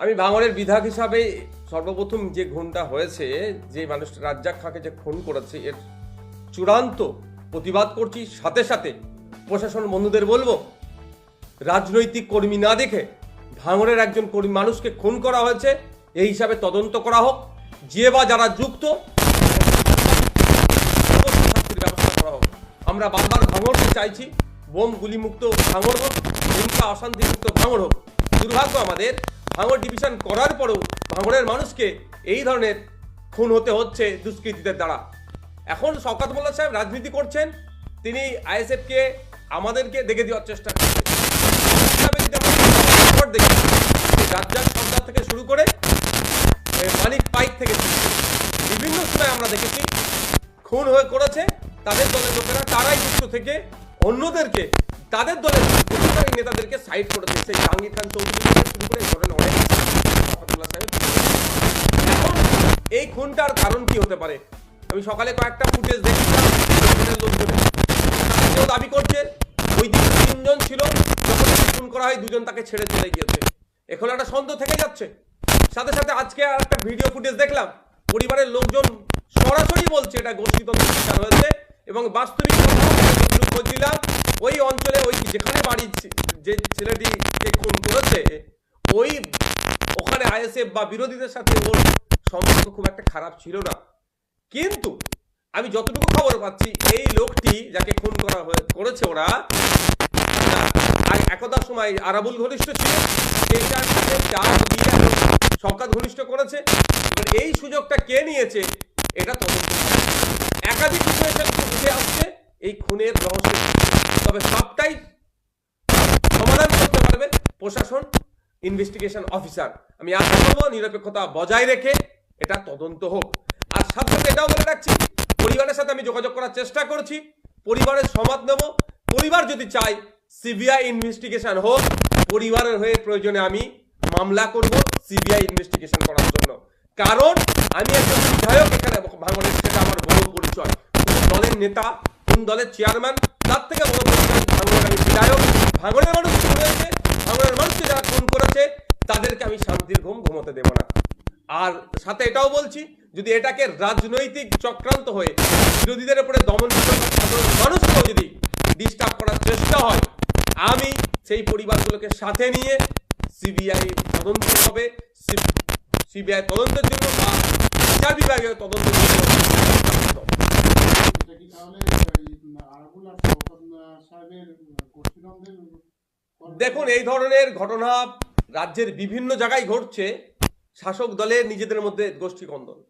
আমি ভাঙড়ের বিধায়ক হিসাবে সর্বপ্রথম যে খুনটা হয়েছে, যে মানুষটা রাজ্জাক খাঁকে যে খুন করেছে, এর চূড়ান্ত প্রতিবাদ করছি। সাথে সাথে প্রশাসন বন্ধুদের বলব, রাজনৈতিক কর্মী না দেখে ভাঙড়ের একজন কর্মী মানুষকে খুন করা হয়েছে, এই হিসাবে তদন্ত করা হোক। যে বা যারা যুক্ত ব্যবস্থা করা হোক। আমরা বারবার ভাঙড়কে চাইছি, বোম গুলিমুক্ত ভাঙড় হোক, হিংসা অশান্তিমুক্ত ভাঙড় হোক। দুর্ভাগ্য আমাদের। ভাঙড় ডিভিশন করার পরেও ভাঙড়ের মানুষকে এই ধরনের খুন হতে হচ্ছে দুষ্কৃতীদের দ্বারা। এখন শওকাত মোল্লা সাহেব রাজনীতি করছেন তিনি আইএসএফকে আমাদেরকে দেখে দেওয়ার চেষ্টা করছেন। দেখি, সর্দার থেকে শুরু করে এ, মানিক পাইক থেকে বিভিন্ন সময় আমরা দেখেছি খুন হয়ে করেছে তাদের দলের লোকেরা তারাই যুক্ত থেকে অন্যদেরকে তাদের দলের সাইড করেছে সেই জাহাঙ্গীর খান চৌধুরী থেকে শুরু করে এই ধরনের অনেক এই খুনটার কারণ কি হতে পারে? আমি সকালে কয়েকটা ফুটেজ দেখছিলাম, লোকজনের দাবি করছে, ওই দিন তিনজন ছিল, যখন খুন করা হয়, দুজন তাকে ছেড়ে চলে গিয়েছে। এখন একটা সন্দেহ থেকে যাচ্ছে। সাথে সাথে আজকে আর একটা ভিডিও ফুটেজ দেখলাম, পরিবারের লোকজন সরাসরি বলছে এটা গোষ্ঠীতন্ত্র শিকার হয়েছে এবং বাস্তবিক খোঁজ ওই অঞ্চলে ওই যেখানে বাড়ি যে ছেলেটিকে খুন করেছে, ওই ওখানে আইএসএফ বা বিরোধীদের সাথে ওর সম্পর্ক খুব একটা খারাপ ছিল না। কিন্তু আমি যতটুকু খবর পাচ্ছি, এই লোকটি যাকে খুন করা করেছে ওরা একদা সময় আরাবুল ঘনিষ্ঠ ছিল সেইটার সাথে চার সরকার ঘনিষ্ঠ করেছে। এবার এই সুযোগটা কে নিয়েছে, এটা তদন্ত একাধিক বিষয় উঠে আসছে, এই খুনের রহস্য তবে সবটাই সমাধান করতে পারবে প্রশাসন ইনভেস্টিগেশন অফিসার আমি আশা করব নিরপেক্ষতা বজায় রেখে এটা তদন্ত হোক। আর সাথে সাথে এটাও বলে রাখছি, পরিবারের সাথে আমি যোগাযোগ করার চেষ্টা করছি, পরিবারের সমাদ নেব। পরিবার যদি চায় সিবিআই ইনভেস্টিগেশন হোক, পরিবারের হয়ে প্রয়োজনে আমি মামলা করব সিবিআই ইনভেস্টিগেশন করার জন্য। কারণ আমি একজন বিধায়ক, এখানে ভাঙনের সেটা আমার বড় পরিচয়। কোন দলের নেতা, কোন দলের চেয়ারম্যান তার থেকে বড় আমি বিধায়ক, ভাঙনের মানুষ খুন হয়েছে? ভাঙনের মানুষকে যারা খুন করেছে, তাদেরকে আমি শান্তির ঘুম ঘুমোতে দেব না। আর সাথে এটাও বলছি, যদি এটাকে রাজনৈতিক চক্রান্ত হয়ে বিরোধীদের উপরে দমন সাধারণ মানুষকেও যদি ডিস্টার্ব করার চেষ্টা হয়, আমি সেই পরিবারগুলোকে সাথে নিয়ে সিবিআই তদন্ত হবে সিবিআই তদন্তের জন্য বা বিচার বিভাগের তদন্তের জন্য এটা কি তাহলে এই আরাবুল আর শওকত সাহেবের গোষ্ঠীদ্বন্দ্বের দেখুন এই ধরনের ঘটনা রাজ্যের বিভিন্ন জায়গায় ঘটছে। শাসক দলের নিজেদের মধ্যে গোষ্ঠী কন্দল